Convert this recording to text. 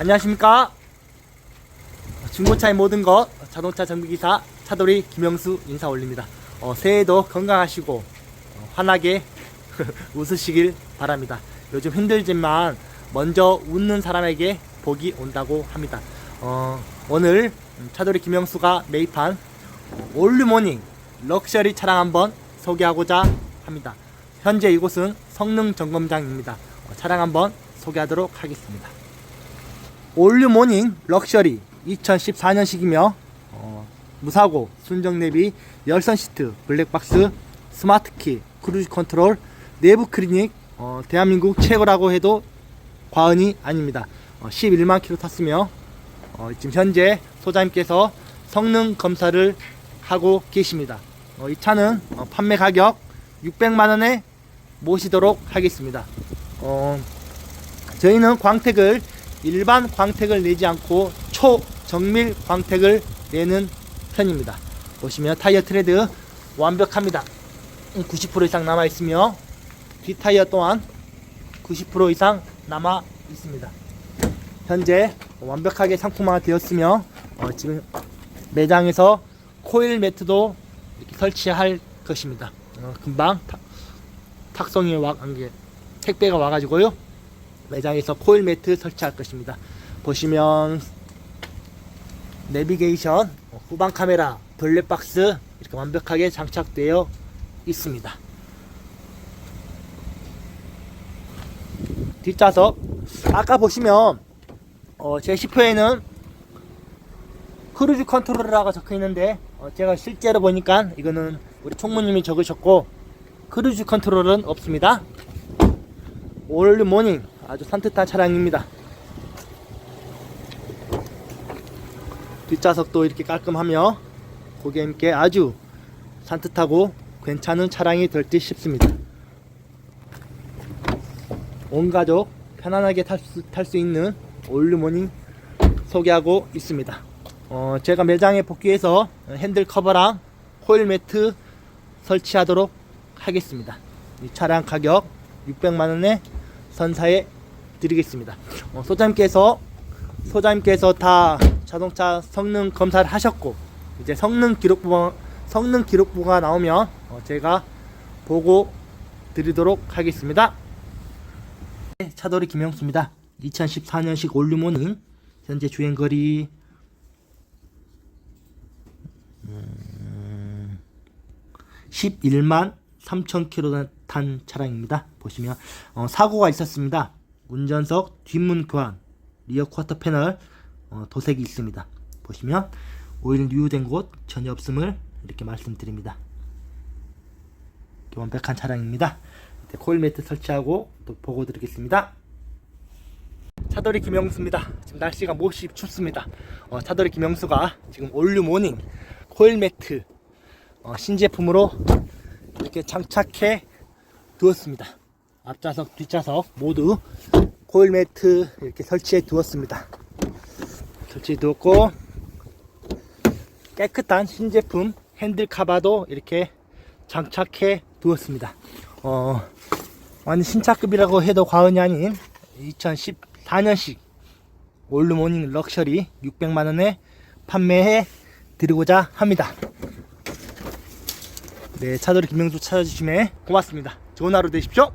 안녕하십니까? 중고차의 모든 것 자동차 정비기사 차돌이 김영수 인사 올립니다. 어, 새해도 건강하시고 어, 환하게 웃으시길 바랍니다. 요즘 힘들지만 먼저 웃는 사람에게 복이 온다고 합니다. 어, 오늘 차돌이 김영수가 매입한 올류모닝 럭셔리 차량 한번 소개하고자 합니다. 현재 이곳은 성능 점검장입니다. 어, 차량 한번 소개하도록 하겠습니다 올류 모닝 럭셔리 2014년식이며 어, 무사고 순정 내비 열선 시트 블랙박스 스마트키 크루즈 컨트롤 내부 클리닉 어, 대한민국 최고라고 해도 과언이 아닙니다. 어, 11만 킬로 탔으며 어, 지금 현재 소장님께서 성능 검사를 하고 계십니다. 어, 이 차는 어, 판매 가격 600만 원에 모시도록 하겠습니다. 어, 저희는 광택을 일반 광택을 내지 않고 초정밀 광택을 내는 편입니다. 보시면 타이어 트레드 완벽합니다. 90% 이상 남아 있으며 뒷 타이어 또한 90% 이상 남아 있습니다. 현재 완벽하게 상품화 되었으며 어, 지금 매장에서 코일 매트도 이렇게 설치할 것입니다. 어, 금방 타- 탁송이 와, 택배가 와가지고요. 매장에서 코일 매트 설치할 것입니다. 보시면 내비게이션, 어, 후방 카메라, 블랙박스 이렇게 완벽하게 장착되어 있습니다. 뒷좌석 아까 보시면 어, 제 10호에는 크루즈 컨트롤러라고 적혀 있는데 어, 제가 실제로 보니까 이거는 우리 총무님이 적으셨고 크루즈 컨트롤은 없습니다. 올 모닝 아주 산뜻한 차량입니다. 뒷좌석도 이렇게 깔끔하며 고객님께 아주 산뜻하고 괜찮은 차량이 될 듯 싶습니다. 온 가족 편안하게 탈수 탈 수 있는 올류모닝 소개하고 있습니다. 어, 제가 매장에 복귀해서 핸들 커버랑 코일 매트 설치하도록 하겠습니다. 이 차량 가격 600만 원에 선사해 드리겠습니다. 어, 소장님께서 소장님께서 다 자동차 성능 검사를 하셨고 이제 성능 기록부 성능 기록부가 나오면 어, 제가 보고 드리도록 하겠습니다. 네, 차돌이 김영수입니다. 2014년식 올류모닝 현재 주행 거리 음, 11만 3천 킬로 탄 차량입니다. 보시면 어, 사고가 있었습니다. 운전석 뒷문 교환, 리어 쿼터 패널 어, 도색이 있습니다. 보시면 오일 누유된 곳 전혀 없음을 이렇게 말씀드립니다. 이렇게 완벽한 차량입니다. 코일 매트 설치하고 또 보고 드리겠습니다. 차돌이 김영수입니다. 지금 날씨가 몹시 춥습니다. 어, 차돌이 김영수가 지금 올류 모닝 코일 매트 어, 신제품으로 이렇게 장착해 두었습니다. 앞좌석, 뒷좌석 모두 코일 매트 이렇게 설치해 두었습니다. 설치해 두었고 깨끗한 신제품 핸들 카바도 이렇게 장착해 두었습니다. 어, 완전 신차급이라고 해도 과언이 아닌 2014년식 올루모닝 럭셔리 600만원에 판매해 드리고자 합니다. 네, 차돌이 김명수 찾아주심에 고맙습니다. 좋은 하루 되십시오.